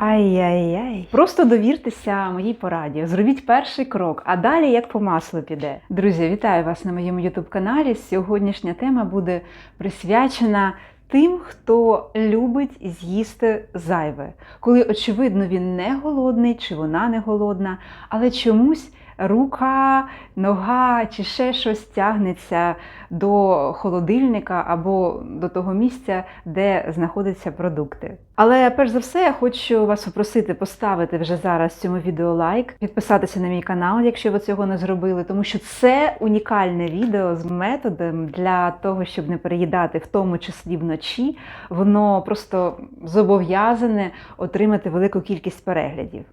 Ай-яй-яй. Просто довіртеся моїй пораді. Зробіть перший крок, а далі як по маслу піде. Друзі, вітаю вас на моєму ютуб-каналі. Сьогоднішня тема буде присвячена тим, хто любить з'їсти зайве, коли, очевидно, він не голодний чи вона не голодна, але чомусь. Рука, нога чи ще щось тягнеться до холодильника або до того місця, де знаходяться продукти. Але перш за все я хочу вас попросити поставити вже зараз цьому відео лайк, підписатися на мій канал, якщо ви цього не зробили, тому що це унікальне відео з методом для того, щоб не переїдати, в тому числі вночі. Воно просто зобов'язане отримати велику кількість переглядів.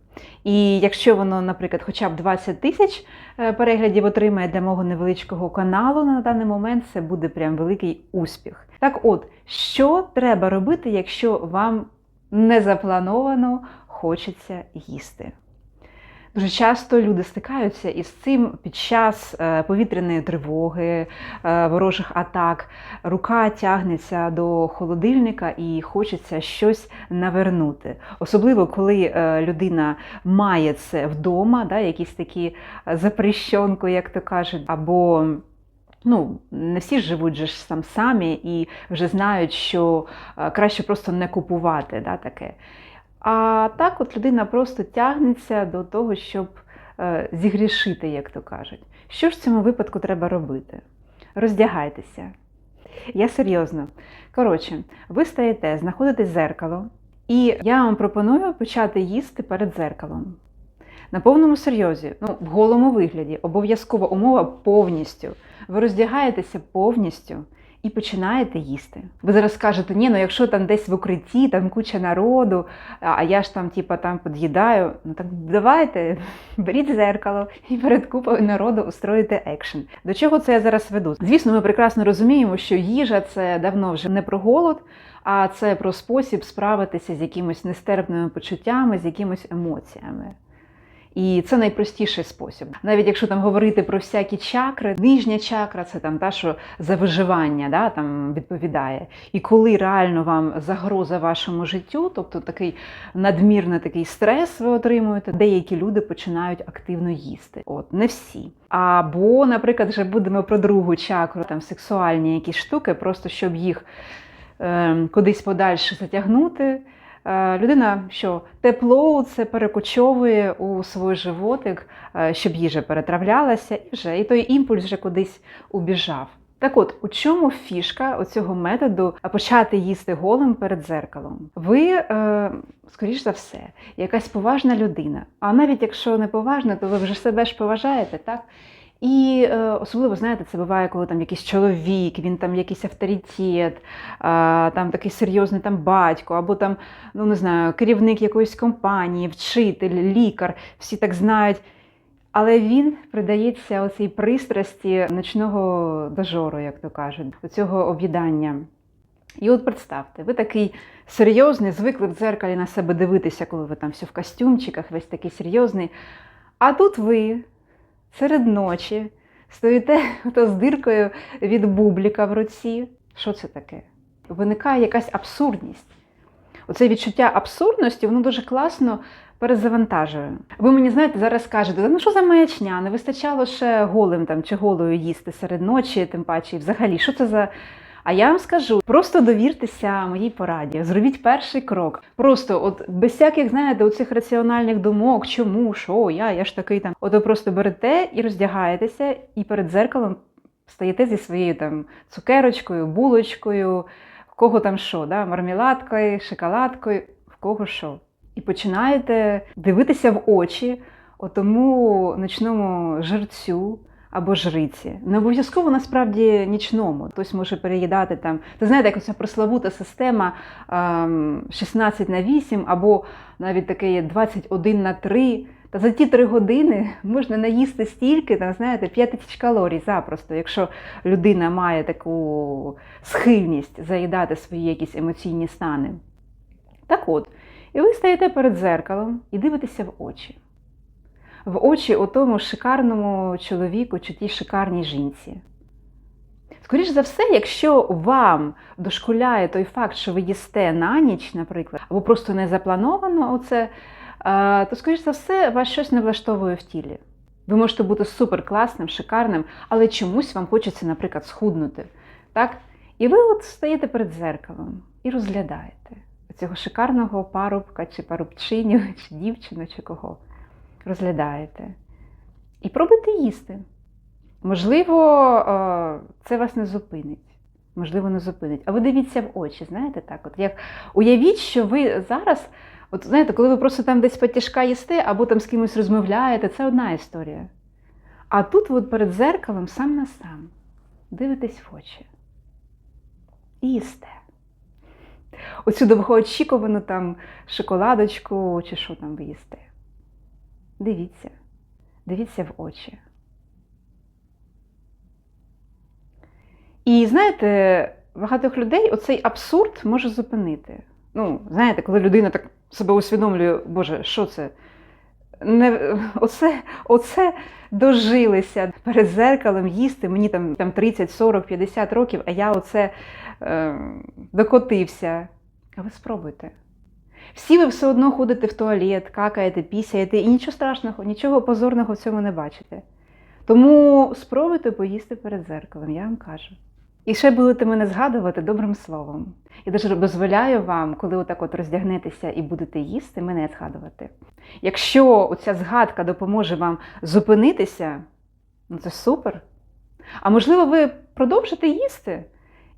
І якщо воно, наприклад, хоча б 20 тисяч е, переглядів отримає для мого невеличкого каналу на даний момент, це буде прям великий успіх. Так от, що треба робити, якщо вам незаплановано хочеться їсти? Дуже часто люди стикаються із цим під час е, повітряної тривоги, е, ворожих атак. Рука тягнеться до холодильника і хочеться щось навернути. Особливо, коли е, людина має це вдома, да, якісь такі запрещенку, як то кажуть, або Ну, не всі живуть же ж там самі і вже знають, що краще просто не купувати да, таке. А так от людина просто тягнеться до того, щоб е, зігрішити, як то кажуть. Що ж в цьому випадку треба робити? Роздягайтеся. Я серйозно. Коротше, ви стаєте, знаходите зеркало, і я вам пропоную почати їсти перед зеркалом. На повному серйозі, ну, в голому вигляді, обов'язкова умова повністю. Ви роздягаєтеся повністю і починаєте їсти. Ви зараз скажете, ні, ну якщо там десь в укритті, там куча народу, а я ж там, типа, там під'їдаю, ну так давайте, беріть зеркало і перед купою народу устроїте екшен. До чого це я зараз веду? Звісно, ми прекрасно розуміємо, що їжа це давно вже не про голод, а це про спосіб справитися з якимись нестерпними почуттями, з якимись емоціями. І це найпростіший спосіб. Навіть якщо там говорити про всякі чакри, нижня чакра це там та, що за виживання да, там відповідає. І коли реально вам загроза вашому життю, тобто такий надмірний такий стрес ви отримуєте, деякі люди починають активно їсти. От не всі. Або, наприклад, вже будемо про другу чакру, там сексуальні якісь штуки, просто щоб їх е, кудись подальше затягнути. Е, людина, що тепло це перекочовує у свій животик, е, щоб їжа перетравлялася, і вже і той імпульс вже кудись убіжав. Так от, у чому фішка оцього методу почати їсти голим перед зеркалом? Ви, е, скоріш за все, якась поважна людина. А навіть якщо не поважна, то ви вже себе ж поважаєте, так? І е, особливо, знаєте, це буває, коли там якийсь чоловік, він там якийсь авторитет, е, там такий серйозний там батько, або там, ну не знаю, керівник якоїсь компанії, вчитель, лікар, всі так знають. Але він придається оцій пристрасті ночного дожору, як то кажуть, до цього об'їдання. І от представте, ви такий серйозний, звикли в дзеркалі на себе дивитися, коли ви там все в костюмчиках, весь такий серйозний. А тут ви серед ночі стоїте то з диркою від бубліка в руці. Що це таке? Виникає якась абсурдність. Оце відчуття абсурдності, воно дуже класно перезавантажує. Ви мені знаєте, зараз скажете, ну що за маячня? Не вистачало ще голим там чи голою їсти серед ночі, тим паче, і взагалі, що це за. А я вам скажу, просто довіртеся моїй пораді, зробіть перший крок. Просто, от без всяких, знаєте, оцих раціональних думок, чому, що, я, я ж такий там. От ви просто берете і роздягаєтеся, і перед зеркалом стаєте зі своєю там цукерочкою, булочкою, в кого там що, да, мармеладкою, шоколадкою, в кого що. І починаєте дивитися в очі отому ночному жерцю або жриці. Не обов'язково насправді нічному. Хтось може переїдати там. Ти знаєте, як оця прославута система 16 на 8, або навіть таке 21 на 3. Та за ті три години можна наїсти стільки, там, знаєте, 5 тисяч калорій запросто, якщо людина має таку схильність заїдати свої якісь емоційні стани. Так от, і ви стаєте перед зеркалом і дивитеся в очі в очі у тому шикарному чоловіку чи тій шикарній жінці. Скоріше за все, якщо вам дошкуляє той факт, що ви їсте на ніч, наприклад, або просто не заплановано оце, е, то, скоріш за все, вас щось не влаштовує в тілі. Ви можете бути супер класним, шикарним, але чомусь вам хочеться, наприклад, схуднути. Так? І ви от стаєте перед зеркалом і розглядаєте цього шикарного парубка, чи парубчиню, чи дівчину, чи кого. Розглядаєте. І пробуйте їсти. Можливо, е, це вас не зупинить. Можливо, не зупинить. А ви дивіться в очі, знаєте так? От як уявіть, що ви зараз, от знаєте, коли ви просто там десь потяжка їсте, або там з кимось розмовляєте, це одна історія. А тут, от перед зеркалом, сам на сам, дивитесь в очі. І їсте. Оцю довгоочікувану там шоколадочку, чи що там ви їсте. Дивіться, дивіться в очі. І знаєте, багатьох людей оцей абсурд може зупинити. Ну, знаєте, коли людина так себе усвідомлює, Боже, що це? Не, Оце оце дожилися перед зеркалом їсти, мені там там 30, 40, 50 років, а я оце е, докотився. А ви спробуйте. Всі ви все одно ходите в туалет, какаєте, пісяєте, і нічого страшного, нічого позорного в цьому не бачите. Тому спробуйте поїсти перед зеркалом, я вам кажу. І ще будете мене згадувати добрим словом. Я дуже дозволяю вам, коли отак от роздягнетеся і будете їсти, мене згадувати. Якщо оця згадка допоможе вам зупинитися, ну це супер. А можливо, ви продовжите їсти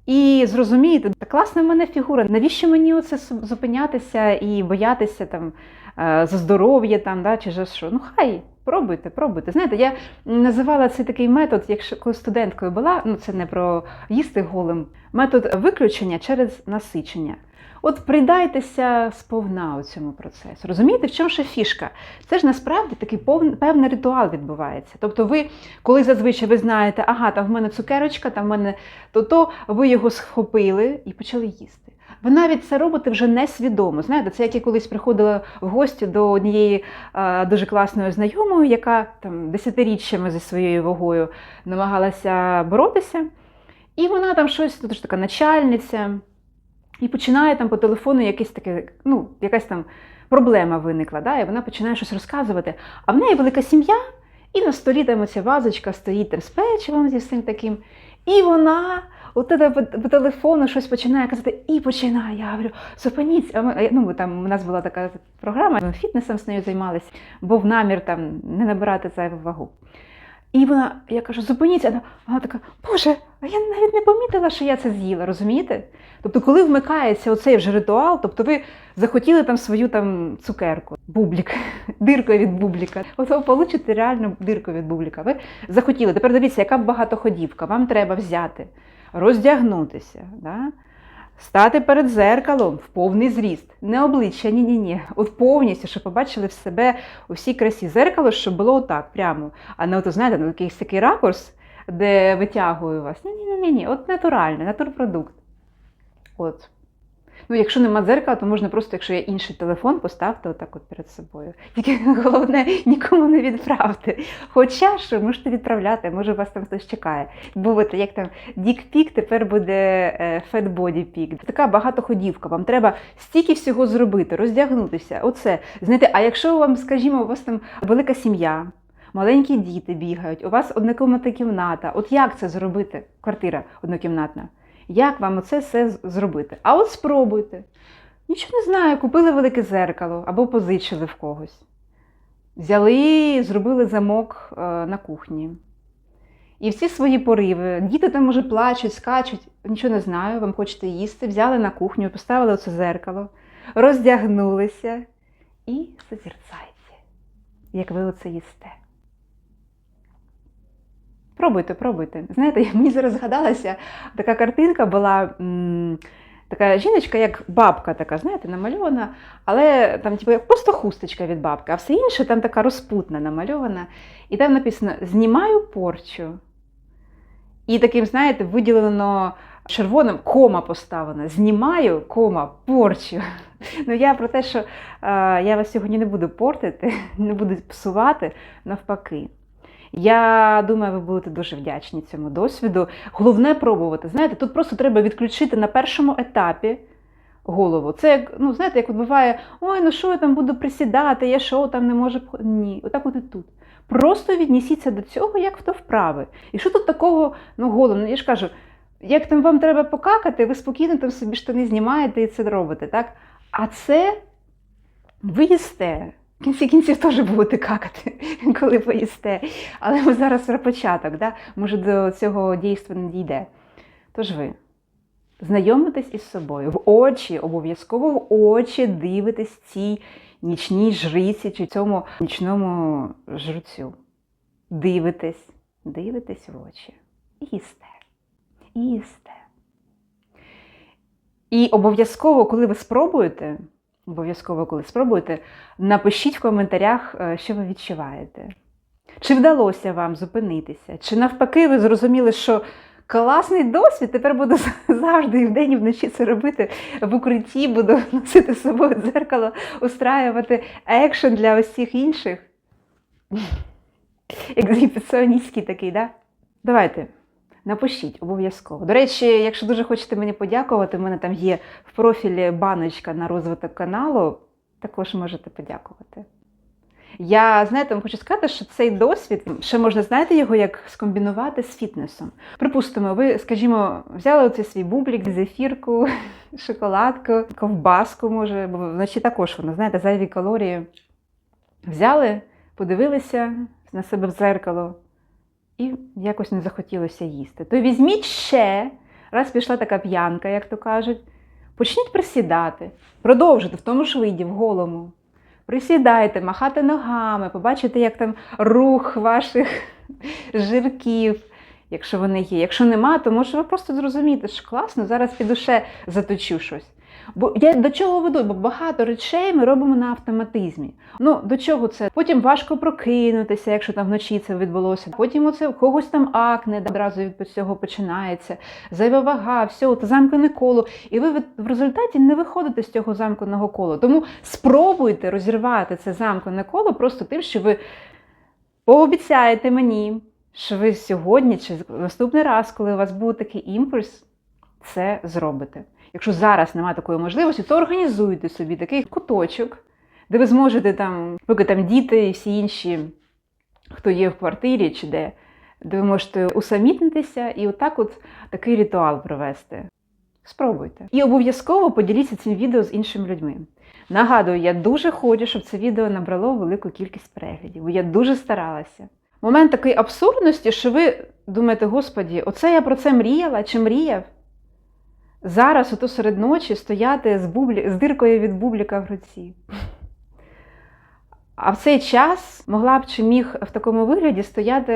і зрозумієте, та класна в мене фігура, навіщо мені оце зупинятися і боятися там е, за здоров'я там, да, чи за що? Ну хай. Пробуйте, пробуйте. Знаєте, я називала цей такий метод, якщо коли студенткою була, ну це не про їсти голим, метод виключення через насичення. От придайтеся сповна у цьому процесу. Розумієте, в чому ще фішка? Це ж насправді такий певний ритуал відбувається. Тобто, ви, коли зазвичай ви знаєте, ага, там в мене цукерочка, там в мене то-то, ви його схопили і почали їсти. Ви навіть це робите вже несвідомо. Знаєте, це як я колись приходила в гості до однієї а, дуже класної знайомої, яка там десятиріччями зі своєю вагою намагалася боротися. І вона там щось, тут ж така начальниця, і починає там по телефону якесь таке, ну, якась там проблема виникла. Да? І вона починає щось розказувати. А в неї велика сім'я, і на столі там оця вазочка стоїть там з печивом зі всім таким. І вона от тебе по, телефону щось починає казати, і починає. Я говорю, зупиніться. Ну, там у нас була така програма, ми фітнесом з нею займалися, був намір там не набирати зайву вагу. І вона, я кажу, зупиніться. Вона така, Боже, а я навіть не помітила, що я це з'їла, розумієте? Тобто, коли вмикається оцей вже ритуал, тобто ви захотіли там свою там цукерку, бублік, дирку від бубліка. От ви получите реально дирку від бубліка. Ви захотіли. Тепер дивіться, яка багатоходівка, вам треба взяти, роздягнутися. Да? Стати перед зеркалом в повний зріст, не обличчя, ні-ні ні. От повністю, щоб побачили в себе у всій красі зеркало, щоб було отак прямо. А не от, знаєте, ну, якийсь такий ракурс, де витягую вас. Ні-ні, ні, от натуральний, натурпродукт. От. Ну, якщо нема дзеркала, то можна просто, якщо є інший телефон, поставити отак от перед собою. Тільки головне нікому не відправте. Хоча що можете відправляти, може вас там хтось чекає. Будете, як там дік-пік, тепер буде фетбоді-пік. Така багатоходівка. Вам треба стільки всього зробити, роздягнутися. Оце. Знаєте, а якщо вам, скажімо, у вас там велика сім'я. Маленькі діти бігають, у вас однокімнатна кімната. От як це зробити? Квартира однокімнатна. Як вам оце все зробити? А от спробуйте. Нічого не знаю, купили велике зеркало або позичили в когось. Взяли, зробили замок е, на кухні. І всі свої пориви. Діти там, може, плачуть, скачуть, нічого не знаю, вам хочете їсти, взяли на кухню, поставили оце зеркало, роздягнулися і созерцайте, як ви оце їсте. Пробуйте, пробуйте. Знаєте, мені зараз згадалася така картинка була. М Така жіночка, як бабка, така, знаєте, намальована, але там типу, як просто хусточка від бабки, а все інше там така розпутна намальована. І там написано Знімаю порчу. І таким, знаєте, виділено червоним кома поставлена. Знімаю кома порчу. Ну я про те, що е, я вас сьогодні не буду портити, не буду псувати навпаки. Я думаю, ви будете дуже вдячні цьому досвіду. Головне пробувати. Знаєте, тут просто треба відключити на першому етапі голову. Це як, ну, знаєте, як буває, ой, ну що я там буду присідати, я що там не можу. Ні, отак от і тут. Просто віднісіться до цього, як до вправи. І що тут такого, ну, головне, я ж кажу, як там вам треба покакати, ви спокійно там собі штани знімаєте і це робите, так? А це ви їсте. В кінці кінців теж будете какати, коли поїсте. Але ми зараз про початок, да? може до цього дійства не дійде. Тож ви знайомитесь із собою в очі, обов'язково в очі дивитесь цій нічній жриці чи цьому нічному жруцю. Дивитесь, дивитесь в очі. Їсте. Їсте. І обов'язково, коли ви спробуєте, обов'язково, коли спробуєте, напишіть в коментарях, е, що ви відчуваєте. Чи вдалося вам зупинитися? Чи навпаки, ви зрозуміли, що класний досвід, тепер буду завжди і вдень, і вночі це робити в укритті, буду носити з собою дзеркало, устраювати екшен для усіх інших. Екзибіціоністський такий, да? Давайте. Напишіть обов'язково. До речі, якщо дуже хочете мені подякувати, в мене там є в профілі баночка на розвиток каналу, також можете подякувати. Я, знаєте, вам хочу сказати, що цей досвід ще можна, знаєте, його як скомбінувати з фітнесом. Припустимо, ви, скажімо, взяли оцей свій бублік, зефірку, шоколадку, ковбаску, може, бо вночі також воно, знаєте, зайві калорії. Взяли, подивилися на себе в дзеркало і якось не захотілося їсти. То візьміть ще, раз пішла така п'янка, як то кажуть, почніть присідати, продовжуйте в тому ж виді, в голому. Присідайте, махати ногами, побачите, як там рух ваших жирків, якщо вони є. Якщо нема, то може ви просто зрозумієте, що класно, зараз піду ще заточу щось. Бо я до чого веду? Бо багато речей ми робимо на автоматизмі. Ну до чого це? Потім важко прокинутися, якщо там вночі це відбулося. Потім оце у когось там акне одразу від цього починається. Зайва вага, все, то замкнене коло. І ви в результаті не виходите з цього замкненого кола. Тому спробуйте розірвати це замкнене коло просто тим, що ви пообіцяєте мені, що ви сьогодні чи наступний раз, коли у вас буде такий імпульс, це зробите. Якщо зараз немає такої можливості, то організуйте собі такий куточок, де ви зможете там, поки там діти і всі інші, хто є в квартирі чи де, де ви можете усамітнитися і отак от такий ритуал провести. Спробуйте. І обов'язково поділіться цим відео з іншими людьми. Нагадую, я дуже хочу, щоб це відео набрало велику кількість переглядів, бо я дуже старалася. Момент такої абсурдності, що ви думаєте, господі, оце я про це мріяла чи мріяв? Зараз, ото серед ночі, стояти з, бублі... з диркою від бубліка в руці. А в цей час могла б чи міг в такому вигляді стояти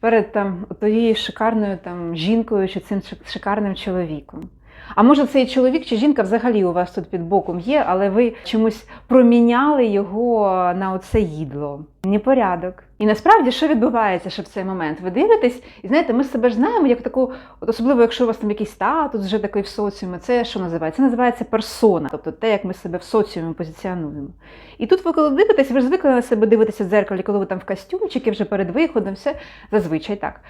перед там, тією шикарною там, жінкою чи цим шикарним чоловіком. А може цей чоловік чи жінка взагалі у вас тут під боком є, але ви чомусь проміняли його на оце їдло. Непорядок. І насправді, що відбувається ще в цей момент? Ви дивитесь, і знаєте, ми себе ж знаємо, як таку, от особливо, якщо у вас там якийсь статус вже такий в соціумі, це що називається? Це називається персона, тобто те, як ми себе в соціумі позиціонуємо. І тут ви коли дивитесь, ви ж звикли на себе дивитися в дзеркалі, коли ви там в костюмчики вже перед виходом, все зазвичай так.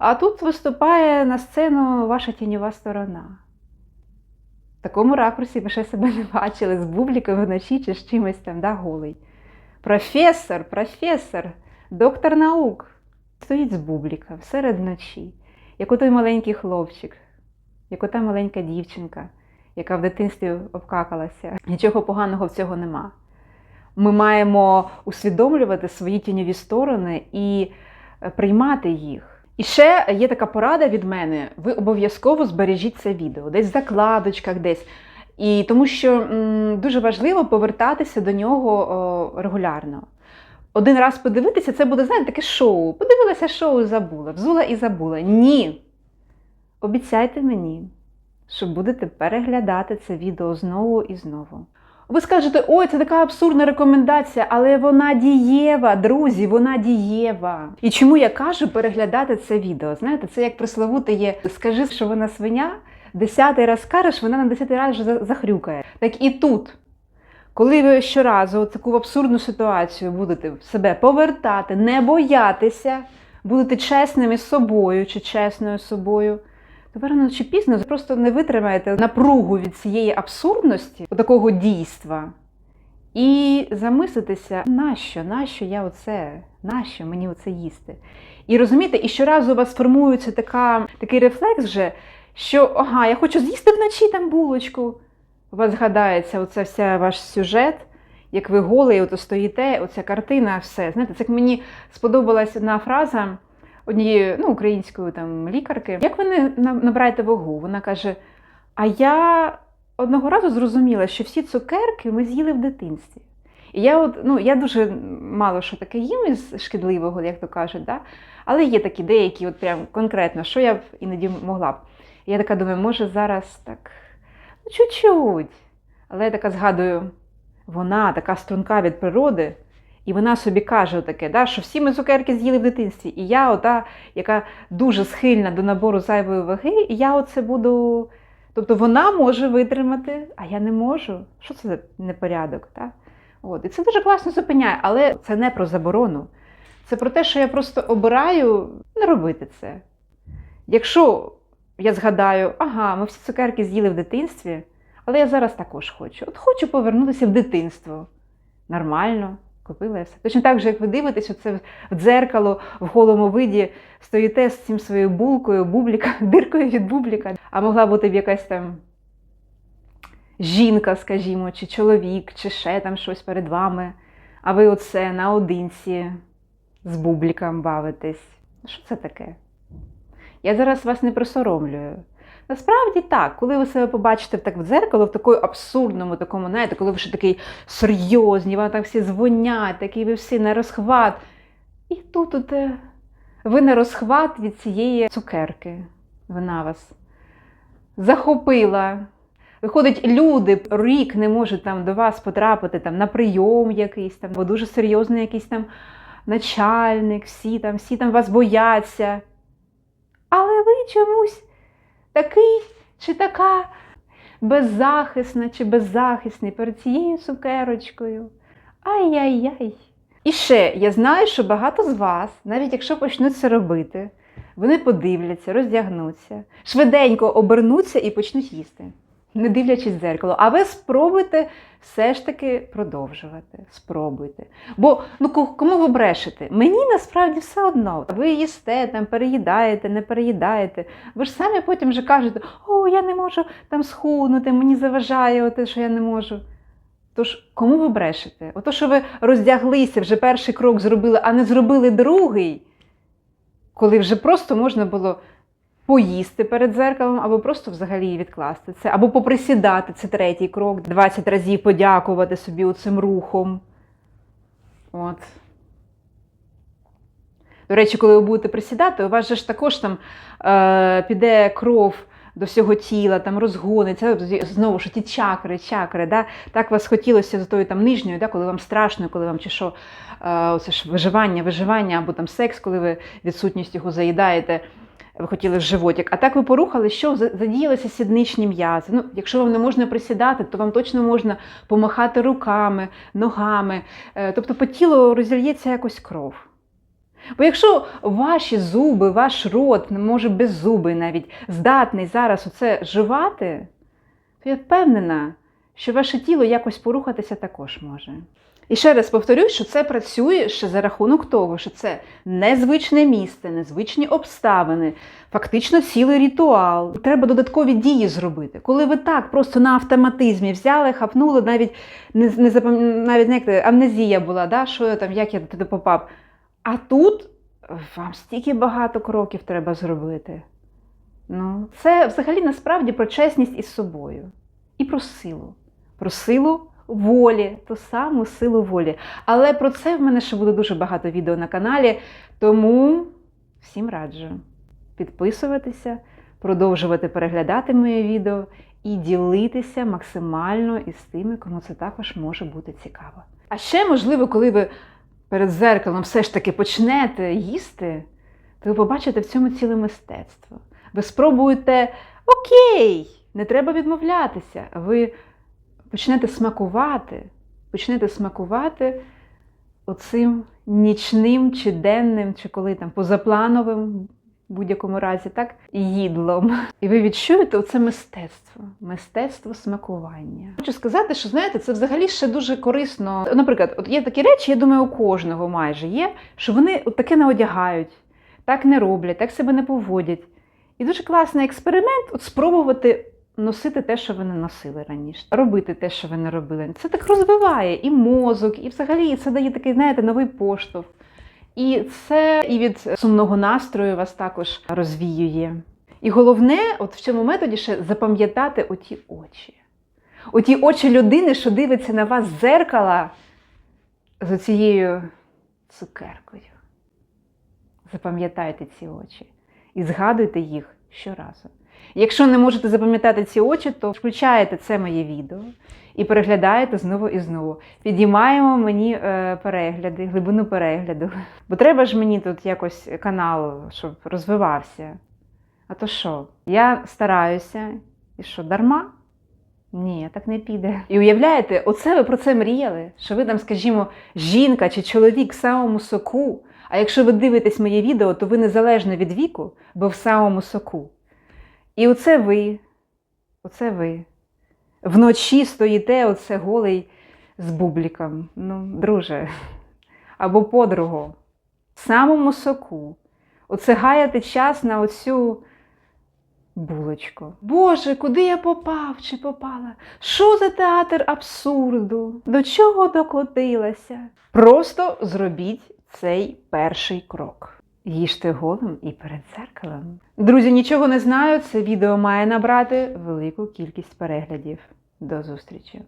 А тут виступає на сцену ваша тіньова сторона. В такому ракурсі ви ще себе не бачили з бублікою вночі чи з чимось там, да, голий. Професор, професор, доктор наук стоїть з бубліка серед ночі, як отой маленький хлопчик, як ота маленька дівчинка, яка в дитинстві обкакалася. Нічого поганого в цього нема. Ми маємо усвідомлювати свої тіньові сторони і приймати їх. І ще є така порада від мене: ви обов'язково збережіть це відео, десь в закладочках, десь. І тому що м, дуже важливо повертатися до нього о, регулярно. Один раз подивитися, це буде, знаєте, таке шоу. Подивилася шоу забула, взула і забула. Ні. Обіцяйте мені, що будете переглядати це відео знову і знову. Ви скажете, ой, це така абсурдна рекомендація, але вона дієва, друзі, вона дієва. І чому я кажу переглядати це відео? Знаєте, це як присловути є, скажи, що вона свиня, десятий раз скажеш, вона на десятий раз вже захрюкає. Так і тут. Коли ви щоразу таку абсурдну ситуацію будете себе повертати, не боятися, будете чесними з собою чи чесною собою, то рано чи пізно просто не витримаєте напругу від цієї абсурдності, такого дійства, і замислитися, нащо, нащо я оце, нащо мені оце їсти? І розумієте, і щоразу у вас формується така, такий рефлекс, вже, що ага, я хочу з'їсти вночі там булочку. У вас згадається оце вся ваш сюжет, як ви голий, ото стоїте, оця картина, все. Знаєте, це мені сподобалась одна фраза однієї ну, української там лікарки. Як ви не набираєте вагу? Вона каже: А я одного разу зрозуміла, що всі цукерки ми з'їли в дитинстві. І я от, ну, я дуже мало що таке їм із шкідливого, як то кажуть, да? але є такі деякі, от прям конкретно, що я б іноді могла б. Я така думаю, може зараз так, ну чуть-чуть. Але я така згадую, вона така струнка від природи, і вона собі каже таке, да, що всі ми цукерки з'їли в дитинстві. І я, ота, яка дуже схильна до набору зайвої ваги, і я оце буду. Тобто вона може витримати, а я не можу. Що це за непорядок? Так? От. І це дуже класно зупиняє, але це не про заборону. Це про те, що я просто обираю не робити це. Якщо я згадаю, ага, ми всі цукерки з'їли в дитинстві, але я зараз також хочу. От хочу повернутися в дитинство. Нормально, купила все. Точно так же, як ви дивитесь, оце в дзеркало в голому виді стоїте з цим своєю булкою, бубліка, диркою від бубліка, а могла бути б якась там жінка, скажімо, чи чоловік, чи ще там щось перед вами, а ви оце наодинці з бубліком бавитесь. Що це таке? Я зараз вас не присоромлюю. Насправді так, коли ви себе побачите так в дзеркало, в такому абсурдному, такому, знаєте, коли ви ще такий серйозні, вам так всі дзвонять, такий ви всі на розхват. І тут от, ви на розхват від цієї цукерки. Вона вас захопила. Виходить, люди рік не можуть там до вас потрапити там, на прийом якийсь там, бо дуже серйозний якийсь там начальник, всі там, всі там вас бояться. Але ви чомусь такий чи така беззахисна чи беззахисний перед цією цукерочкою. Ай-яй-яй. І ще я знаю, що багато з вас, навіть якщо почнуть це робити, вони подивляться, роздягнуться, швиденько обернуться і почнуть їсти, не дивлячись в дзеркало. А ви спробуйте все ж таки продовжувати. Спробуйте. Бо ну кому ви брешете? Мені насправді все одно. Ви їсте, там переїдаєте, не переїдаєте. Ви ж самі потім вже кажете, о, я не можу там схуднути, мені заважає те, що я не можу. Тож, кому ви брешете? Ото, що ви роздяглися, вже перший крок зробили, а не зробили другий, коли вже просто можна було поїсти перед зеркалом, або просто взагалі відкласти це, або поприсідати, це третій крок, 20 разів подякувати собі оцим рухом. От. До речі, коли ви будете присідати, у вас же ж також там е, піде кров до всього тіла, там розгониться, знову ж ті чакри, чакри. Да? Так вас хотілося з тою там нижньою, да? коли вам страшно, коли вам чи що, е, оце ж виживання, виживання, або там секс, коли ви відсутність його заїдаєте, ви хотіли животик. А так ви порухали, що задіялися сідничні м'язи. Ну, якщо вам не можна присідати, то вам точно можна помахати руками, ногами. Е, Тобто по тілу розільється якось кров. Бо якщо ваші зуби, ваш рот, може беззубий навіть, здатний зараз оце жувати, то я впевнена, що ваше тіло якось порухатися також може. І ще раз повторюю, що це працює ще за рахунок того, що це незвичне місце, незвичні обставини, фактично цілий ритуал. Треба додаткові дії зробити. Коли ви так просто на автоматизмі взяли, хапнули, навіть не, не запам... навіть знаєте, амнезія була, да? що я там, як я туди попав. А тут вам стільки багато кроків треба зробити. Ну, це взагалі насправді про чесність із собою і про силу. Про силу волі, ту саму силу волі. Але про це в мене ще буде дуже багато відео на каналі, тому всім раджу підписуватися, продовжувати переглядати моє відео і ділитися максимально із тими, кому це також може бути цікаво. А ще, можливо, коли ви перед зеркалом все ж таки почнете їсти, то ви побачите в цьому ціле мистецтво. Ви спробуєте окей, не треба відмовлятися. Ви почнете смакувати, почнете смакувати оцим нічним чи денним, чи коли там позаплановим, в будь-якому разі, так, їдлом. І ви відчуєте оце мистецтво, мистецтво смакування. Хочу сказати, що знаєте, це взагалі ще дуже корисно. Наприклад, от є такі речі, я думаю, у кожного майже є, що вони от таке не одягають, так не роблять, так себе не поводять. І дуже класний експеримент от спробувати носити те, що ви не носили раніше, робити те, що ви не робили. Це так розвиває і мозок, і взагалі це дає такий, знаєте, новий поштовх. І це і від сумного настрою вас також розвіює. І головне, от в цьому методі ще запам'ятати оті очі. Оті очі людини, що дивиться на вас з зеркала з цією цукеркою. Запам'ятайте ці очі і згадуйте їх щоразу. Якщо не можете запам'ятати ці очі, то включаєте це моє відео і переглядаєте знову і знову. Підіймаємо мені е, перегляди, глибину перегляду. Бо треба ж мені тут якось канал, щоб розвивався. А то що? Я стараюся, і що, дарма? Ні, так не піде. І уявляєте, оце ви про це мріяли, що ви там, скажімо, жінка чи чоловік в самому соку. А якщо ви дивитесь моє відео, то ви незалежно від віку, бо в самому соку. І оце ви, оце ви. Вночі стоїте оце голий з бубліком. Ну, друже, або подругу. В самому соку. Оце гаяти час на оцю булочку. Боже, куди я попав чи попала? Що за театр абсурду? До чого докотилася? Просто зробіть цей перший крок. Їжте голим і перед дзеркалом. Друзі, нічого не знаю. Це відео має набрати велику кількість переглядів. До зустрічі!